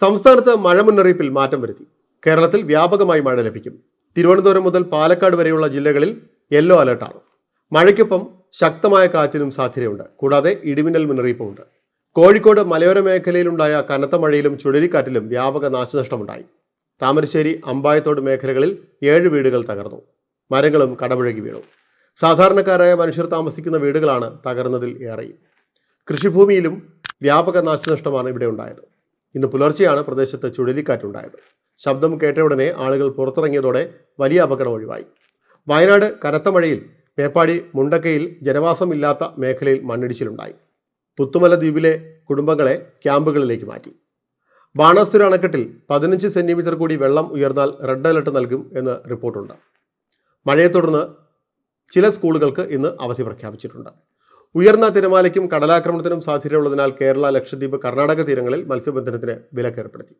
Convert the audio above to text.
സംസ്ഥാനത്ത് മഴ മുന്നറിയിപ്പിൽ മാറ്റം വരുത്തി. കേരളത്തിൽ വ്യാപകമായി മഴ ലഭിക്കും. തിരുവനന്തപുരം മുതൽ പാലക്കാട് വരെയുള്ള ജില്ലകളിൽ യെല്ലോ അലർട്ടാണ്. മഴയ്ക്കൊപ്പം ശക്തമായ കാറ്റിനും സാധ്യതയുണ്ട്. കൂടാതെ ഇടിമിന്നൽ മുന്നറിയിപ്പുമുണ്ട്. കോഴിക്കോട് മലയോര മേഖലയിലുണ്ടായ കനത്ത മഴയിലും ചുഴലിക്കാറ്റിലും വ്യാപക നാശനഷ്ടമുണ്ടായി. താമരശ്ശേരി അമ്പായത്തോട് മേഖലകളിൽ ഏഴ് വീടുകൾ തകർന്നു. മരങ്ങളും കടപുഴകി വീണു. സാധാരണക്കാരായ മനുഷ്യർ താമസിക്കുന്ന വീടുകളാണ് തകർന്നതിൽ ഏറെയും. കൃഷിഭൂമിയിലും വ്യാപക നാശനഷ്ടമാണ് ഇവിടെ ഉണ്ടായത്. ഇന്ന് പുലർച്ചെയാണ് പ്രദേശത്ത് ചുഴലിക്കാറ്റുണ്ടായത്. ശബ്ദം കേട്ട ഉടനെ ആളുകൾ പുറത്തിറങ്ങിയതോടെ വലിയ അപകടം ഒഴിവായി. വയനാട് കനത്ത മഴയിൽ മേപ്പാടി മുണ്ടക്കയിൽ ജനവാസമില്ലാത്ത മേഖലയിൽ മണ്ണിടിച്ചിലുണ്ടായി. പുത്തുമല ദ്വീപിലെ കുടുംബങ്ങളെ ക്യാമ്പുകളിലേക്ക് മാറ്റി. ബാണാസുര അണക്കെട്ടിൽ പതിനഞ്ച് സെന്റിമീറ്റർ കൂടി വെള്ളം ഉയർന്നാൽ റെഡ് അലർട്ട് നൽകും എന്ന് റിപ്പോർട്ടുണ്ട്. മഴയെ തുടർന്ന് ചില സ്കൂളുകൾക്ക് ഇന്ന് അവധി പ്രഖ്യാപിച്ചിട്ടുണ്ട്. ഉയർന്ന തിരമാലയ്ക്കും കടലാക്രമണത്തിനും സാധ്യതയുള്ളതിനാൽ കേരള ലക്ഷദ്വീപ് കർണാടക തീരങ്ങളിൽ മത്സ്യബന്ധനത്തിന് വിലക്കേർപ്പെടുത്തി.